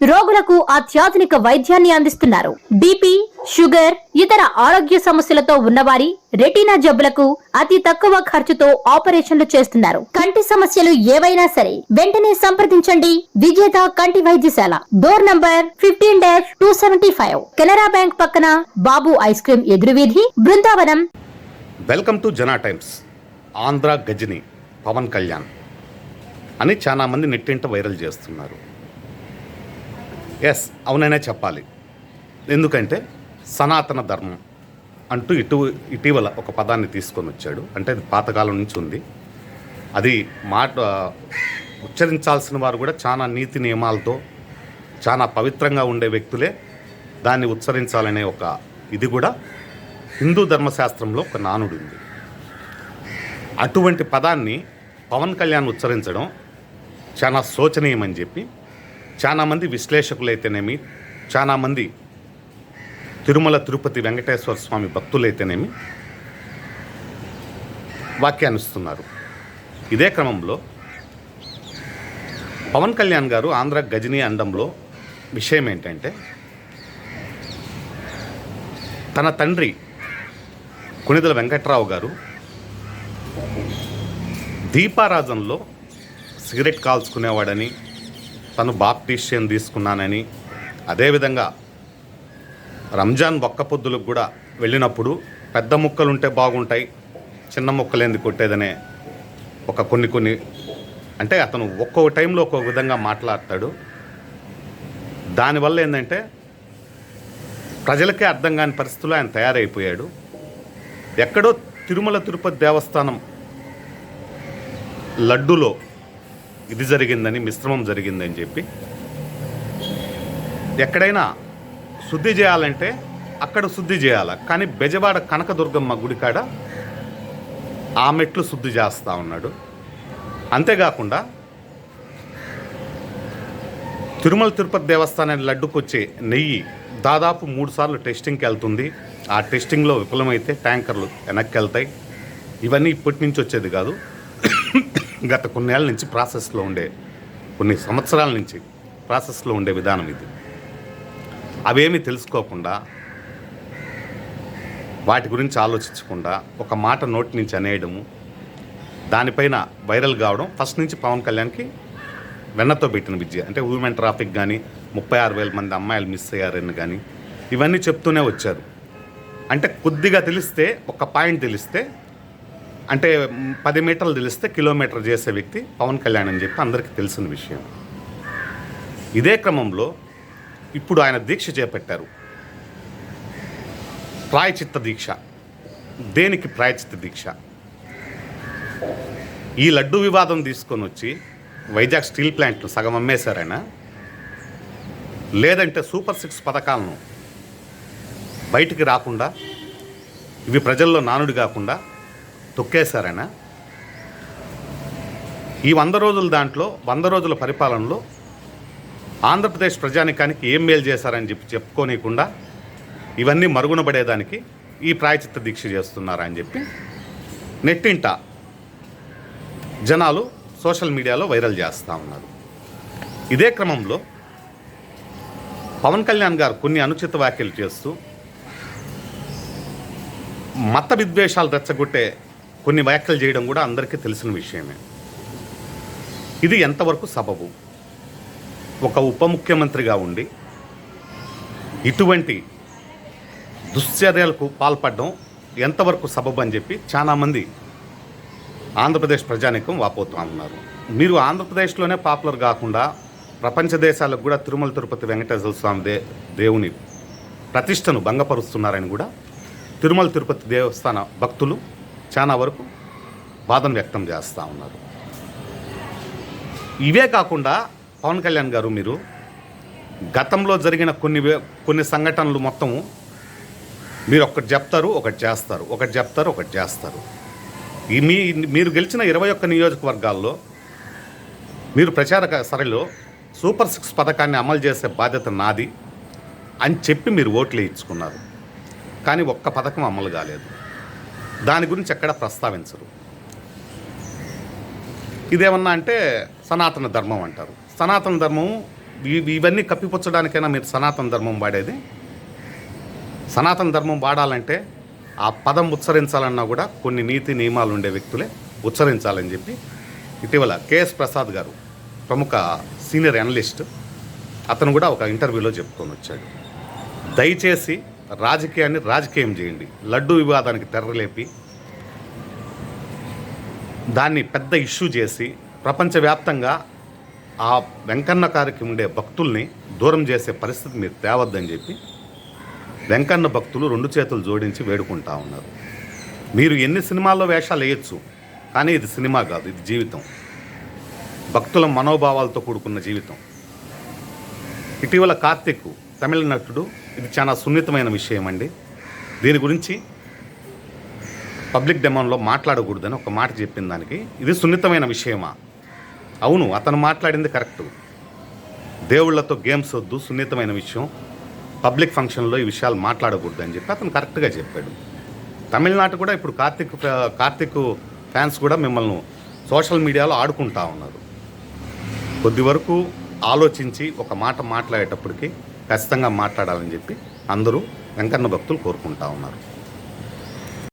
రోగులకు అత్యాధునిక వైద్యాన్ని అందిస్తున్నారు. బీపీ షుగర్ ఇతర ఆరోగ్య సమస్యలతో ఉన్నవారి రెటీనా జబ్బులకు అతి తక్కువ ఖర్చుతో ఆపరేషన్లు చేస్తున్నారు. కంటి సమస్యలు ఏవైనా సరే వెంటనే సంప్రదించండి. విజేత కంటి వైద్యశాల. Door number fifteen dash two seventy five. Canara bank పక్కన Babu ice cream ఎదురువీధి Brindavanam. Welcome to Jana times. Andhra Gajini Pawan Kalyan. అని చాలా మంది నెట్టింట వైరల్ చేస్తున్నారు. ఎస్ అవుననే చెప్పాలి. ఎందుకంటే సనాతన ధర్మం అంటూ ఇటు ఇటీవల ఒక పదాన్ని తీసుకొని వచ్చాడు. అంటే అది పాతకాలం నుంచి ఉంది. అది మాట ఉచ్చరించాల్సిన వారు కూడా చాలా నీతి నియమాలతో చాలా పవిత్రంగా ఉండే వ్యక్తులే దాన్ని ఉచ్చరించాలనే ఒక ఇది కూడా హిందూ ధర్మశాస్త్రంలో ఒక నానుడు ఉంది. అటువంటి పదాన్ని పవన్ కళ్యాణ్ ఉచ్చరించడం చాలా శోచనీయమని చెప్పి చాలామంది విశ్లేషకులైతేనేమి చాలామంది తిరుమల తిరుపతి వెంకటేశ్వర స్వామి భక్తులైతేనేమి వ్యాఖ్యానిస్తున్నారు. ఇదే క్రమంలో పవన్ కళ్యాణ్ గారు ఆంధ్ర గజనీ అండంలో విషయం ఏంటంటే తన తండ్రి కుణిదల వెంకట్రావు గారు దీపారాజంలో సిగరెట్ కాల్చుకునేవాడని తను బాప్టిషియన్ తీసుకున్నానని. అదేవిధంగా రంజాన్ ఒక్క పొద్దులకు కూడా వెళ్ళినప్పుడు పెద్ద ముక్కలు ఉంటే బాగుంటాయి చిన్న ముక్కలు ఎందుకు కొట్టేదనే ఒక కొన్ని కొన్ని అంటే అతను ఒక్కొక్క టైంలో ఒక్కొక్క విధంగా మాట్లాడతాడు. దానివల్ల ఏంటంటే ప్రజలకే అర్థం కాని పరిస్థితుల్లో ఆయన తయారైపోయాడు. ఎక్కడో తిరుమల తిరుపతి దేవస్థానం లడ్డులో ఇది జరిగిందని మిశ్రమం జరిగిందని చెప్పి ఎక్కడైనా శుద్ధి చేయాలంటే అక్కడ శుద్ధి చేయాలి. కానీ బెజవాడ కనకదుర్గమ్మ గుడి కాడ ఆ మెట్లు శుద్ధి చేస్తూ ఉన్నాడు. అంతేకాకుండా తిరుమల తిరుపతి దేవస్థానం లడ్డుకొచ్చే నెయ్యి దాదాపు మూడు సార్లు టెస్టింగ్కి వెళ్తుంది. ఆ టెస్టింగ్లో విఫలమైతే ట్యాంకర్లు వెనక్కి వెళ్తాయి. ఇవన్నీ ఇప్పటి నుంచి వచ్చేది కాదు. గత కొన్నేళ్ళ నుంచి ప్రాసెస్లో ఉండే కొన్ని సంవత్సరాల నుంచి ప్రాసెస్లో ఉండే విధానం ఇది. అవేమీ తెలుసుకోకుండా వాటి గురించి ఆలోచించకుండా ఒక మాట నోటి నుంచి అనేయడము దానిపైన వైరల్ కావడం ఫస్ట్ నుంచి పవన్ కళ్యాణ్కి వెన్నతో పెట్టిన విద్య. అంటే ఉమెన్ ట్రాఫిక్ కానీ ముప్పై ఆరు వేల మంది అమ్మాయిలు మిస్ అయ్యారని కానీ ఇవన్నీ చెప్తూనే వచ్చారు. అంటే కొద్దిగా తెలిస్తే ఒక పాయింట్ తెలిస్తే అంటే పది మీటర్లు తెలిస్తే కిలోమీటర్ చేసే వ్యక్తి పవన్ కళ్యాణ్ అని చెప్పి అందరికీ తెలిసిన విషయం. ఇదే క్రమంలో ఇప్పుడు ఆయన దీక్ష చేపట్టారు. ప్రాయచిత్త దీక్ష. దేనికి ప్రాయచిత్త దీక్ష? ఈ లడ్డు వివాదం తీసుకొని వచ్చి వైజాగ్ స్టీల్ ప్లాంట్లు సగం అమ్మేశారాయన లేదంటే సూపర్ సిక్స్ పథకాలను బయటికి రాకుండా ఇవి ప్రజల్లో నానుడి కాకుండా తొక్కేశారైనా? ఈ వంద రోజుల దాంట్లో వంద రోజుల పరిపాలనలో ఆంధ్రప్రదేశ్ ప్రజానికానికి ఏం మేలు చేశారని చెప్పి చెప్పుకోనీయకుండా ఇవన్నీ మరుగున పడేదానికి ఈ ప్రాయచిత్త దీక్ష చేస్తున్నారని చెప్పి నెట్టింట జనాలు సోషల్ మీడియాలో వైరల్ చేస్తూ ఉన్నారు. ఇదే క్రమంలో పవన్ కళ్యాణ్ గారు కొన్ని అనుచిత వ్యాఖ్యలు చేస్తూ మత విద్వేషాలు రెచ్చగొట్టే కొన్ని వ్యాఖ్యలు చేయడం కూడా అందరికీ తెలిసిన విషయమే. ఇది ఎంతవరకు సబబు? ఒక ఉప ముఖ్యమంత్రిగా ఉండి ఇటువంటి దుశ్చర్యలకు పాల్పడడం ఎంతవరకు సబబు అని చెప్పి చాలామంది ఆంధ్రప్రదేశ్ ప్రజానికం వాపోతూ ఉన్నారు. మీరు ఆంధ్రప్రదేశ్లోనే పాపులర్ కాకుండా ప్రపంచ దేశాలకు కూడా తిరుమల తిరుపతి వెంకటేశ్వర స్వామి దే దేవుని ప్రతిష్టను భంగపరుస్తున్నారని కూడా తిరుమల తిరుపతి దేవస్థాన భక్తులు చాలా వరకు బాధను వ్యక్తం చేస్తూ ఉన్నారు. ఇవే కాకుండా పవన్ కళ్యాణ్ గారు మీరు గతంలో జరిగిన కొన్ని వే- కొన్ని సంఘటనలు మొత్తము మీరు ఒకటి చెప్తారు ఒకటి చేస్తారు ఒకటి చెప్తారు ఒకటి చేస్తారు. ఈ మీ మీరు గెలిచిన ఇరవై ఒక్క నియోజకవర్గాల్లో మీరు ప్రచార సరళిలో సూపర్ సిక్స్ పథకాన్ని అమలు చేసే బాధ్యత నాది అని చెప్పి మీరు ఓట్లు ఇచ్చుకున్నారు కానీ ఒక్క పథకం అమలు కాలేదు. దాని గురించి ఎక్కడ ప్రస్తావించరు. ఇదేమన్నా అంటే సనాతన ధర్మం అంటారు. సనాతన ధర్మం ఇవన్నీ కప్పిపుచ్చడానికైనా మీరు సనాతన ధర్మం వాడేది? సనాతన ధర్మం వాడాలంటే ఆ పదం ఉచ్చరించాలన్నా కూడా కొన్ని నీతి నియమాలు ఉండే వ్యక్తులే ఉచ్చరించాలని చెప్పి ఇటీవల కేఎస్ ప్రసాద్ గారు ప్రముఖ సీనియర్ అనలిస్ట్ అతను కూడా ఒక ఇంటర్వ్యూలో చెప్పుకొని వచ్చాడు. దయచేసి రాజకీయాన్ని రాజకీయం చేయండి. లడ్డు వివాదానికి తెర్రలేపి దాన్ని పెద్ద ఇష్యూ చేసి ప్రపంచవ్యాప్తంగా ఆ వెంకన్న కారికి ఉండే భక్తుల్ని దూరం చేసే పరిస్థితి మీరు తేవద్దని చెప్పి వెంకన్న భక్తులు రెండు చేతులు జోడించి వేడుకుంటా ఉన్నారు. మీరు ఎన్ని సినిమాల్లో వేషాలు వేయచ్చు కానీ ఇది సినిమా కాదు ఇది జీవితం. భక్తుల మనోభావాలతో కూడుకున్న జీవితం. ఇటీవల కార్తిక్ తమిళ నటుడు. ఇది చాలా సున్నితమైన విషయం అండి దీని గురించి పబ్లిక్ డెమాన్లో మాట్లాడకూడదని ఒక మాట చెప్పిన దానికి ఇది సున్నితమైన విషయమా? అవును అతను మాట్లాడింది కరెక్టు. దేవుళ్ళతో గేమ్స్ వద్దు సున్నితమైన విషయం. పబ్లిక్ ఫంక్షన్లో ఈ విషయాలు మాట్లాడకూడదు అని చెప్పి అతను కరెక్ట్గా చెప్పాడు. తమిళనాడు కూడా ఇప్పుడు కార్తిక్ కార్తిక్ ఫ్యాన్స్ కూడా మిమ్మల్ని సోషల్ మీడియాలో ఆడుకుంటా ఉన్నారు. కొద్ది వరకు ఆలోచించి ఒక మాట మాట్లాడేటప్పటికి ఖచ్చితంగా మాట్లాడాలని చెప్పి అందరూ వెంకన్న భక్తులు కోరుకుంటా ఉన్నారు.